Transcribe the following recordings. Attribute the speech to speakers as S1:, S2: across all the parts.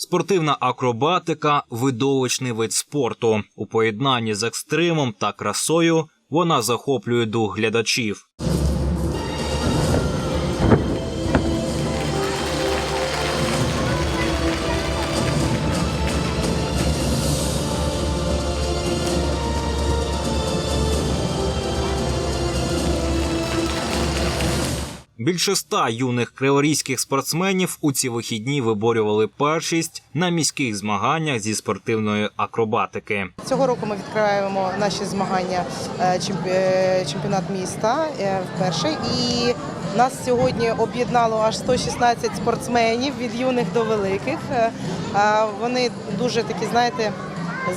S1: Спортивна акробатика видовищний вид спорту. У поєднанні з екстримом та красою вона захоплює дух глядачів. Більше ста юних криворізьких спортсменів у ці вихідні виборювали першість на міських змаганнях зі спортивної акробатики.
S2: Цього року ми відкриваємо наші змагання е, е, чемпіонат міста е, вперше. І нас сьогодні об'єднало аж 116 спортсменів від юних до великих. Вони дуже такі, знаєте,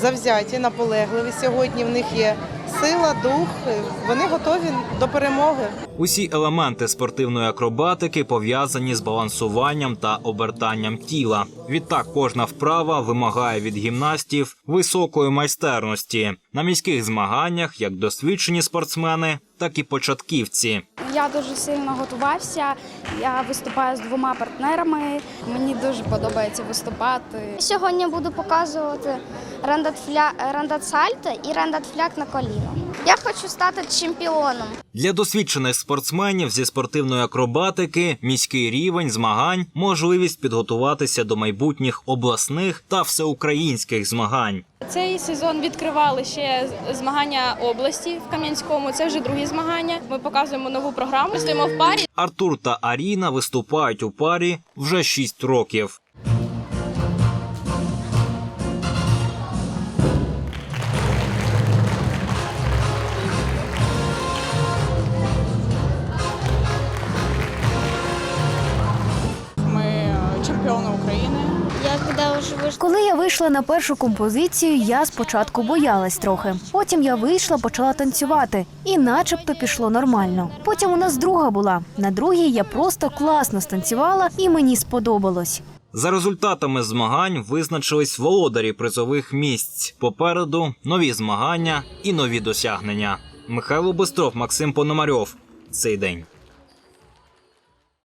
S2: завзяті, наполегливі сьогодні. В них є сила, дух. е, Вони готові до перемоги.
S1: Усі елементи спортивної акробатики пов'язані з балансуванням та обертанням тіла. Відтак кожна вправа вимагає від гімнастів високої майстерності на міських змаганнях, як досвідчені спортсмени, так і початківці.
S3: Я дуже сильно готувався. Я виступаю з двома партнерами. Мені дуже подобається виступати.
S4: Сьогодні буду показувати рандатфля- рандат-сальто і рандат-фляк на коліно. Я хочу стати чемпіоном.
S1: Для досвідчених спортсменів зі спортивної акробатики міський рівень змагань можливість підготуватися до майбутніх обласних та всеукраїнських змагань.
S5: Цей сезон відкривали ще змагання області в Кам'янському. Це вже другі змагання. Ми показуємо нову програму. Стоїмо в парі.
S1: Артур та Аріна виступають у парі вже 6 років.
S6: Коли я вийшла на першу композицію, я спочатку боялась трохи. Потім я вийшла, почала танцювати, і начебто пішло нормально. Потім у нас друга була. На другій я просто класно станцювала, і мені сподобалось.
S1: За результатами змагань визначились володарі призових місць. Попереду нові змагання і нові досягнення. Михайло Бистров, Максим Пономарьов. Цей день.